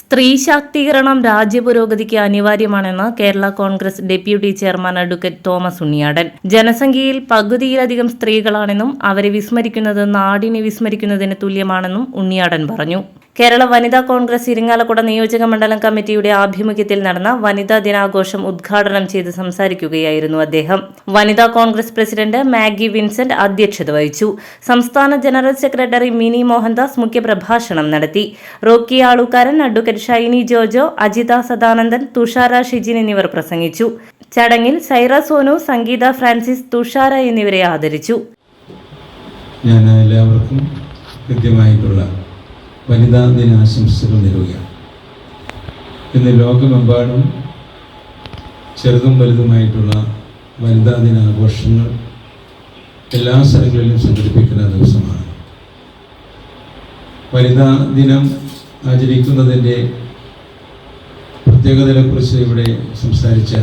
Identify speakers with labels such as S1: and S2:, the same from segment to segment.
S1: സ്ത്രീ ശാക്തീകരണം രാജ്യപുരോഗതിക്ക് അനിവാര്യമാണെന്ന് Kerala Congress deputy chairman advocate Thomas Unniyadan. ജനസംഖ്യയിൽ പകുതിയിലധികം സ്ത്രീകളാണെന്നും അവരെ വിസ്മരിക്കുന്നത് നാടിനെ വിസ്മരിക്കുന്നതിന് തുല്യമാണെന്നും ഉണ്ണിയാടൻ പറഞ്ഞു. കേരള വനിതാ കോൺഗ്രസ് ഇരിങ്ങാലക്കുട നിയോജക മണ്ഡലം കമ്മിറ്റിയുടെ ആഭിമുഖ്യത്തിൽ നടന്ന വനിതാ ദിനാഘോഷം ഉദ്ഘാടനം ചെയ്ത് സംസാരിക്കുകയായിരുന്നു അദ്ദേഹം. വനിതാ കോൺഗ്രസ് പ്രസിഡന്റ് മാഗി വിൻസെന്റ് അധ്യക്ഷത വഹിച്ചു. സംസ്ഥാന ജനറൽ സെക്രട്ടറി മിനി മോഹൻദാസ് മുഖ്യപ്രഭാഷണം നടത്തി. റോക്കി ആളുകാരൻ അഡ്വക്കേറ്റ് ഷൈനി ജോജോ അജിത സദാനന്ദൻ തുഷാര ഷിജിൻ എന്നിവർ പ്രസംഗിച്ചു. ചടങ്ങിൽ സൈറ സോനു സംഗീത ഫ്രാൻസിസ് തുഷാര എന്നിവരെ ആദരിച്ചു.
S2: ഞാൻ എല്ലാവർക്കും കൃത്യമായിട്ടുള്ള വനിതാ ദിനാശംസകൾ നേരുകയാണ്. ഇന്ന് ലോകമെമ്പാടും ചെറുതും വലുതുമായിട്ടുള്ള വനിതാ ദിനാഘോഷങ്ങൾ എല്ലാ സ്ഥലങ്ങളിലും സംഘടിപ്പിക്കുന്ന ദിവസമാണ്. വനിതാ ദിനം ആചരിക്കുന്നതിന്റെ പ്രത്യേകതയെക്കുറിച്ച് ഇവിടെ സംസാരിച്ച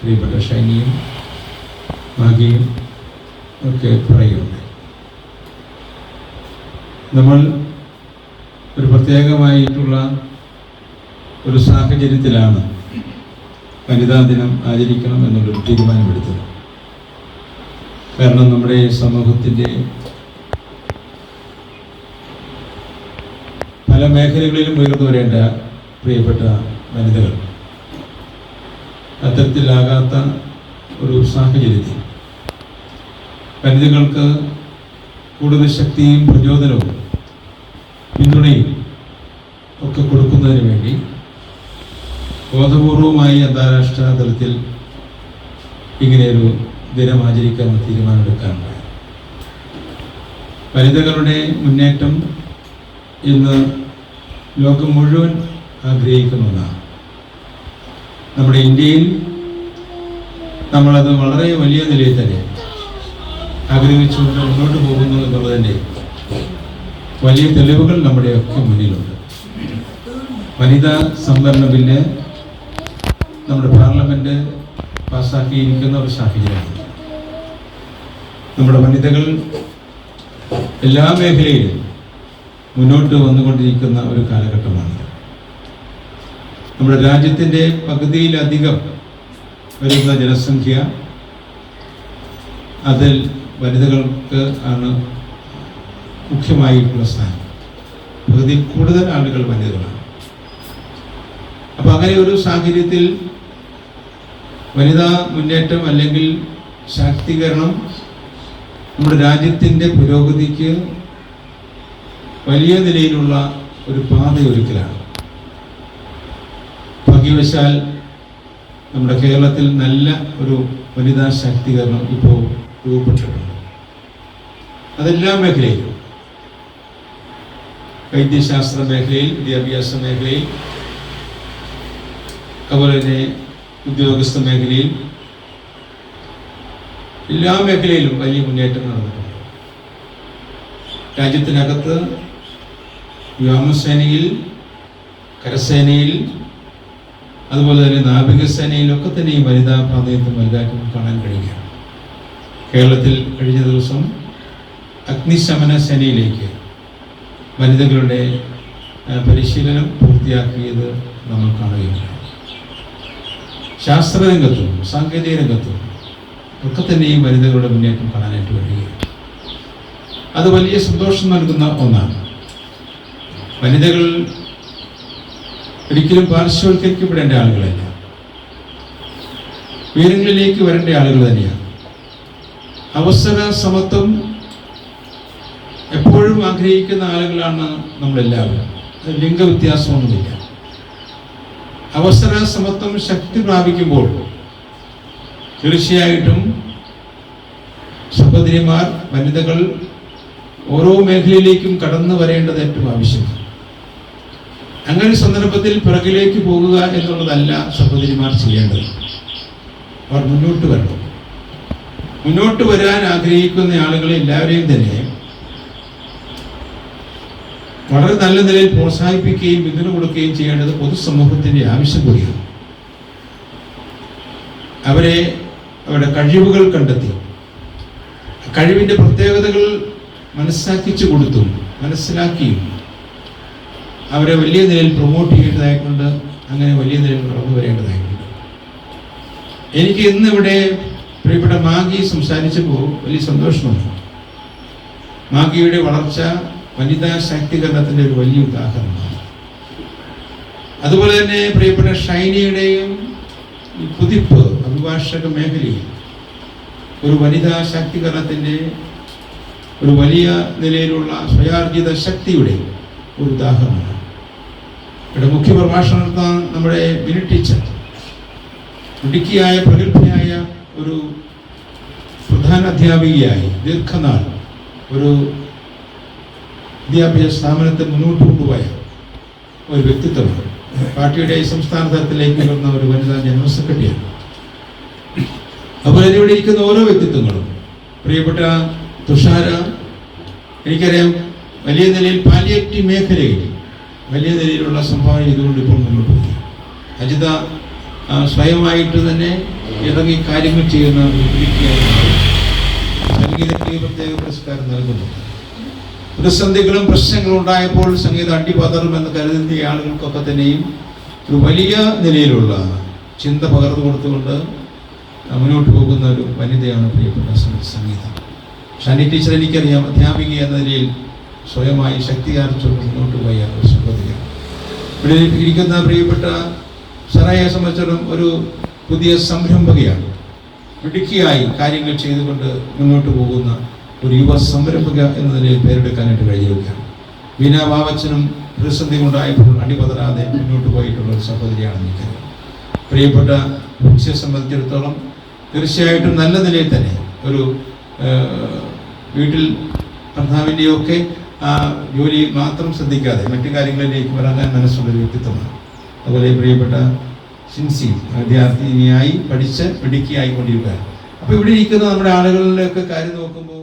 S2: പ്രിയപ്പെട്ട ഷൈനിയും മാഗിയും ഒക്കെ പറയുന്നുണ്ട്. നമ്മൾ ഒരു പ്രത്യേകമായിട്ടുള്ള ഒരു സാഹചര്യത്തിലാണ് വനിതാ ദിനം ആചരിക്കണം എന്നുള്ളൊരു തീരുമാനമെടുത്തത്. കാരണം നമ്മുടെ സമൂഹത്തിന്റെ പല മേഖലകളിലും ഉയർന്നു വരേണ്ട പ്രിയപ്പെട്ട വനിതകൾ അത്തരത്തിലാകാത്ത ഒരു സാഹചര്യത്തിൽ വനിതകൾക്ക് കൂടുതൽ ശക്തിയും പ്രചോദനവും പിന്തുണയും ഒക്കെ കൊടുക്കുന്നതിന് വേണ്ടി ബോധപൂർവമായി അന്താരാഷ്ട്ര തലത്തിൽ ഇങ്ങനെയൊരു ദിനം ആചരിക്കാൻ തീരുമാനമെടുക്കാനുണ്ടായി. വനിതകളുടെ മുന്നേറ്റം ഇന്ന് ലോകം മുഴുവൻ ആഗ്രഹിക്കുന്നതാണ് നമ്മുടെ ഇന്ത്യയിൽ നമ്മളത് വളരെ വലിയ നിലയിൽ തന്നെ ആഗ്രഹിച്ചുകൊണ്ട് മുന്നോട്ട് പോകുന്നു എന്നുള്ളതിന്റെ വലിയ തെളിവുകൾ നമ്മുടെ നമ്മുടെയൊക്കെ മുന്നിലുണ്ട്. വനിതാ സംവരണ ബില്ല് നമ്മുടെ പാർലമെന്റ് പാസ്സാക്കിയിരിക്കുന്ന ഒരു സാഹചര്യമാണ്. നമ്മുടെ വനിതകൾ എല്ലാ മേഖലയിലും മുന്നോട്ട് വന്നുകൊണ്ടിരിക്കുന്ന ഒരു കാലഘട്ടമാണ്. നമ്മുടെ രാജ്യത്തിന്റെ പകുതിയിലധികം വരുന്ന ജനസംഖ്യ അതിൽ വനിതകൾക്ക് ആണ് മുഖ്യമായിട്ടുള്ള സ്ഥാനം. പ്രകൃതി കൂടുതൽ ആളുകൾ വനിതകളാണ്. അപ്പോൾ അങ്ങനെ ഒരു സാഹചര്യത്തിൽ വനിതാ മുന്നേറ്റം അല്ലെങ്കിൽ ശാക്തീകരണം നമ്മുടെ രാജ്യത്തിന്റെ പുരോഗതിക്ക് വലിയ നിലയിലുള്ള ഒരു പാതയൊരുക്കലാണ്. ഭാഗ്യവശാൽ നമ്മുടെ കേരളത്തിൽ നല്ല ഒരു വനിതാ ശാക്തീകരണം ഇപ്പോൾ രൂപപ്പെട്ടിട്ടുണ്ട്. അതെല്ലാ മേഖലയിലും. വൈദ്യശാസ്ത്ര മേഖലയിൽ വിദ്യാഭ്യാസ മേഖലയിൽ അതുപോലെ തന്നെ ഉദ്യോഗസ്ഥ മേഖലയിൽ എല്ലാ മേഖലയിലും വലിയ മുന്നേറ്റം നടന്നിട്ടുണ്ട്. രാജ്യത്തിനകത്ത് വ്യോമസേനയിൽ കരസേനയിൽ അതുപോലെ തന്നെ നാവികസേനയിലൊക്കെ തന്നെ ഈ വനിതാ പ്രാതിനിധ്യം വലുതായിട്ട് കാണാൻ കഴിയുകയാണ്. കേരളത്തിൽ കഴിഞ്ഞ ദിവസം അഗ്നിശമന സേനയിലേക്ക് വനിതകളുടെ പരിശീലനം പൂർത്തിയാക്കിയത് നമ്മൾ കാണുകയുണ്ട് ശാസ്ത്രരംഗത്തും സാങ്കേതിക രംഗത്തും ഒക്കെ തന്നെയും വനിതകളുടെ മുന്നേറ്റം കാണാനായിട്ട് കഴിയുകയാണ് അത് വലിയ സന്തോഷം നൽകുന്ന ഒന്നാണ്. വനിതകൾ ഒരിക്കലും പാർശ്വവൽക്കരിക്കപ്പെടേണ്ട ആളുകളല്ല. ഉയരങ്ങളിലേക്ക് വരേണ്ട ആളുകൾ തന്നെയാണ്. അവസര സമത്വം എപ്പോഴും ആഗ്രഹിക്കുന്ന ആളുകളാണ് നമ്മളെല്ലാവരും. ലിംഗവ്യത്യാസമൊന്നുമില്ല അവസര സമത്വം ശക്തി പ്രാപിക്കുമ്പോൾ തീർച്ചയായിട്ടും സഹോദരിമാർ വനിതകൾ ഓരോ മേഖലയിലേക്കും കടന്നു വരേണ്ടത് ഏറ്റവും ആവശ്യമാണ്. അങ്ങനെ സന്ദർഭത്തിൽ പിറകിലേക്ക് പോകുക എന്നുള്ളതല്ല സഹോദരിമാർ ചെയ്യേണ്ടത്. അവർ മുന്നോട്ട് വരണം. മുന്നോട്ട് വരാൻ ആഗ്രഹിക്കുന്ന ആളുകളെ എല്ലാവരെയും തന്നെ വളരെ നല്ല നിലയിൽ പ്രോത്സാഹിപ്പിക്കുകയും പിന്തുണ കൊടുക്കുകയും ചെയ്യേണ്ടത് പൊതുസമൂഹത്തിന്റെ ആവശ്യം കൂടിയാണ്. അവരെ അവരുടെ കഴിവുകൾ കണ്ടെത്തി. കഴിവിന്റെ പ്രത്യേകതകൾ മനസ്സാക്കിച്ചു കൊടുത്തും മനസ്സിലാക്കിയും അവരെ വലിയ നിലയിൽ പ്രൊമോട്ട് ചെയ്യേണ്ടതായിട്ടുണ്ട് അങ്ങനെ വലിയ നിലയിൽ കടന്നു വരേണ്ടതായിട്ടുണ്ട്. എനിക്ക് ഇന്നിവിടെ പ്രിയപ്പെട്ട മാഗി സംസാരിച്ചപ്പോൾ വലിയ സന്തോഷമുണ്ട് മാഗിയുടെ വളർച്ച വനിതാ ശാക്തീകരണത്തിന്റെ ഒരു വലിയ ഉദാഹരണമാണ്. അതുപോലെ തന്നെ പ്രിയപ്പെട്ട ഷൈനയുടെയും കുതിപ്പ് അഭിഭാഷക മേഖലയിൽ ഒരു വനിതാ ശാക്തീകരണത്തിന്റെ ഒരു വലിയ നിലയിലുള്ള സ്വയാർജിത ശക്തിയുടെ ഒരു ഉദാഹരണമാണ്. ഇവിടെ മുഖ്യ പ്രഭാഷണം നടത്താൻ നമ്മുടെ മിനി ടീച്ചർ ഇടുക്കിയായ പ്രഗത്ഭയായ ഒരു പ്രധാന അധ്യാപികയായി ദീർഘനാൾ ഒരു വിദ്യാഭ്യാസ സ്ഥാപനത്തെ മുന്നോട്ട് കൊണ്ടുപോയ ഒരു വ്യക്തിത്വമാണ്. പാർട്ടിയുടെ സംസ്ഥാന തലത്തിലേക്ക് ഉയർന്ന ഒരു വനിതാ ജനറൽ സെക്രട്ടറിയാണ്. അതുപോലെ ഇവിടെ ഇരിക്കുന്ന ഓരോ വ്യക്തിത്വങ്ങളും പ്രിയപ്പെട്ട തുഷാര എനിക്കറിയാം വലിയ നിലയിൽ പാലിയറ്റി മേഖലയിൽ വലിയ നിലയിലുള്ള സംഭാവന ചെയ്തുകൊണ്ട് ഇപ്പോൾ മുന്നോട്ട് പോയി അജിത സ്വയമായിട്ട് തന്നെ ഇറങ്ങി കാര്യങ്ങൾ ചെയ്യുന്ന സംഗീതയ്ക്ക് പ്രത്യേക പുരസ്കാരം നൽകുന്നു. പ്രതിസന്ധികളും പ്രശ്നങ്ങളും ഉണ്ടായപ്പോൾ സംഗീതം അടിപതറുമെന്ന് കരുതുന്ന ആളുകൾക്കൊക്കെ തന്നെയും ഒരു വലിയ നിലയിലുള്ള ചിന്ത പകർന്നു കൊടുത്തുകൊണ്ട് മുന്നോട്ട് പോകുന്ന ഒരു വനിതയാണ് പ്രിയപ്പെട്ട സംഗീതം ഷാനി ടീച്ചർ എനിക്കറിയാം അധ്യാപിക എന്ന നിലയിൽ സ്വയമായി ശക്തിയാർച്ചുകൊണ്ട് മുന്നോട്ട് പോയ ഒരു സഹോദരിയാണ് ഇവിടെ ഇരിക്കുന്ന പ്രിയപ്പെട്ട സറായെ സംബന്ധിച്ചിടത്തോളം ഒരു പുതിയ സംരംഭകയാണ്. മിടുക്കിയായി കാര്യങ്ങൾ ചെയ്തുകൊണ്ട് മുന്നോട്ട് പോകുന്ന ഒരു യുവ സംരംഭക എന്ന നിലയിൽ പേരെടുക്കാനായിട്ട് കഴിഞ്ഞിരിക്കുകയാണ് വീണ ബാബച്ചനും പ്രതിസന്ധി ഉണ്ടായപ്പോൾ അടിപതരാതെ മുന്നോട്ട് പോയിട്ടുള്ള ഒരു സഹോദരിയാണ് എനിക്കറിയാം പ്രിയപ്പെട്ട ഭക്ഷ്യ സംബന്ധിച്ചിടത്തോളം തീർച്ചയായിട്ടും നല്ല നിലയിൽ തന്നെ ഒരു വീട്ടിൽ ഭർത്താവിന്റെയൊക്കെ ആ ജോലി മാത്രം ശ്രദ്ധിക്കാതെ മറ്റു കാര്യങ്ങളിലേക്ക് വരാൻ മനസ്സുള്ള ഒരു വ്യക്തിത്വമാണ്. അതുപോലെ പ്രിയപ്പെട്ട സിൻസി വിദ്യാർത്ഥിനിയായി പഠിച്ച് മിടുക്കിയായി കൊണ്ടിരിക്കുകയാണ് അപ്പോൾ ഇവിടെ ഇരിക്കുന്ന നമ്മുടെ ആളുകളിലൊക്കെ കാര്യം നോക്കുമ്പോൾ